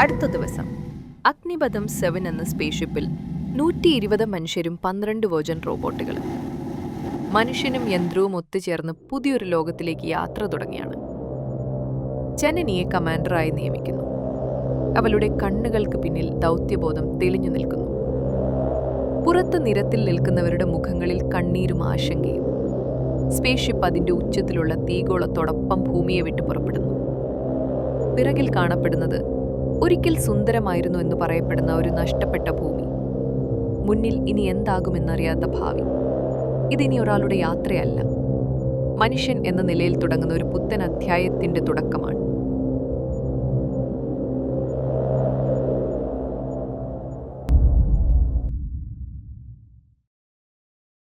അടുത്ത ദിവസം അഗ്നിപഥം സെവൻ എന്ന സ്പേസ്ഷിപ്പിൽ നൂറ്റി ഇരുപത് മനുഷ്യരും പന്ത്രണ്ട് വോജൻ റോബോട്ടുകളും മനുഷ്യനും യന്ത്രവും ഒത്തുചേർന്ന് പുതിയൊരു ലോകത്തിലേക്ക് യാത്ര തുടങ്ങിയാണ്. ജനനിയെ കമാൻഡറായി നിയമിക്കുന്നു. അവളുടെ കണ്ണുകൾക്ക് പിന്നിൽ ദൗത്യബോധം തെളിഞ്ഞു നിൽക്കുന്നു. പുറത്ത് നിരത്തിൽ നിൽക്കുന്നവരുടെ മുഖങ്ങളിൽ കണ്ണീരും ആശങ്കയും. സ്പേസ്ഷിപ്പ് അതിന്റെ ഉച്ചത്തിലുള്ള തീഗോളത്തോടൊപ്പം ഭൂമിയെ വിട്ട് പുറപ്പെടുന്നു. പിറകിൽ കാണപ്പെടുന്നത് ഒരിക്കൽ സുന്ദരമായിരുന്നു എന്ന് പറയപ്പെടുന്ന ഒരു നഷ്ടപ്പെട്ട ഭൂമി. മുന്നിൽ ഇനി എന്താകുമെന്നറിയാത്ത ഭാവി. ഇതിനി ഒരാളുടെ യാത്രയല്ല. മനുഷ്യൻ എന്ന നിലയിൽ തുടങ്ങുന്ന ഒരു പുത്തൻ അധ്യായത്തിന്റെ തുടക്കമാണ്.